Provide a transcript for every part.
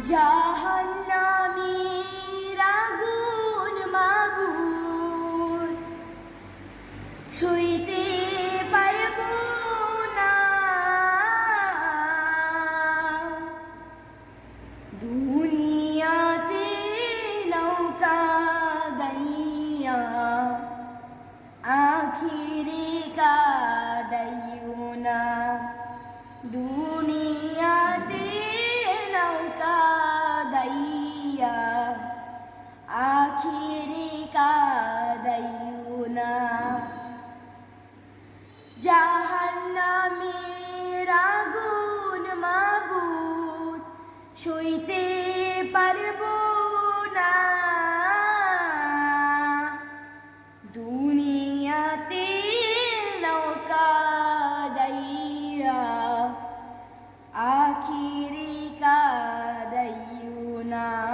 জাহান্নামীর আগুন মাগুন সইতে পারব না। দুনিয়াতে নৌকা দাইয়া না। দুনিয়াতে সইতে পারব না। দুনিয়াতে নৌকা আখিরি কাদাইও না।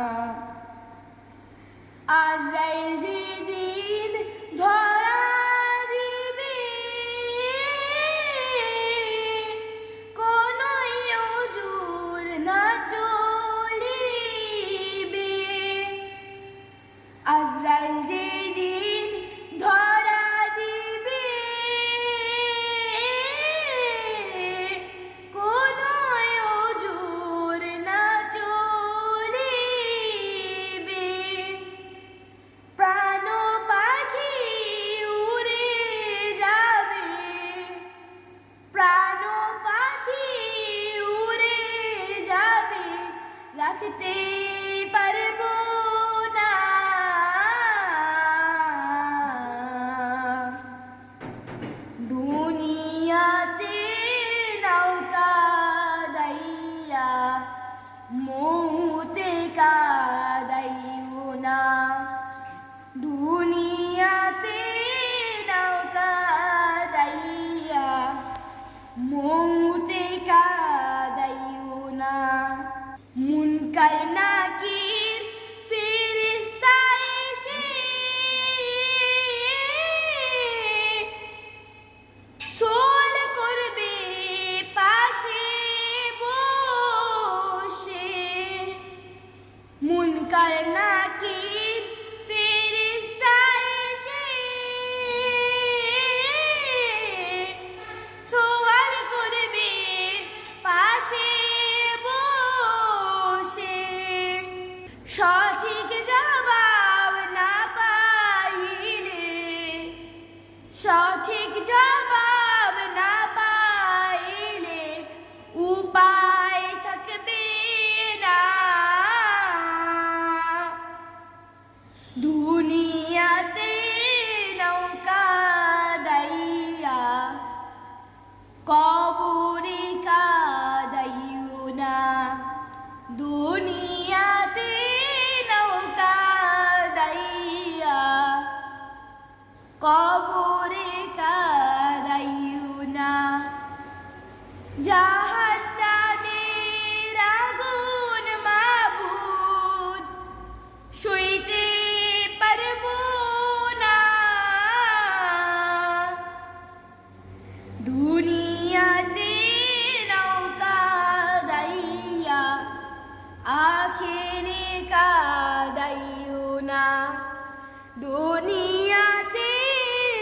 রাখতে পারব না। দুনিয়াতে নৌকা দাইয়া মৌতে কাদাইও না। দুনিয়াতে নৌকা দাইয়া মৌতে সঠিক জবাব না পাইলে সঠিক জবাব না পাইলে উপায় থাকবে না। দুনিয়াতে দুনিয়াতে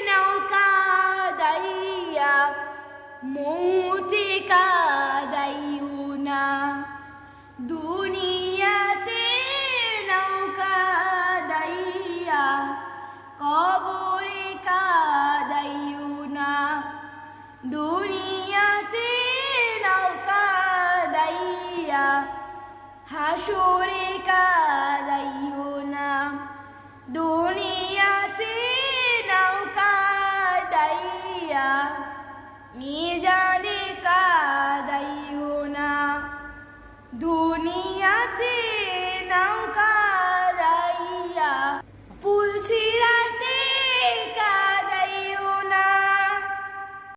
নৌকা দাইয়া, মৌতে কাদাইও না দুনিয়াতে নৌকা দাইয়া, কবরে কাদাইও না দুনিয়াতে নৌকা দাইয়া, হাসরে কাদাইও me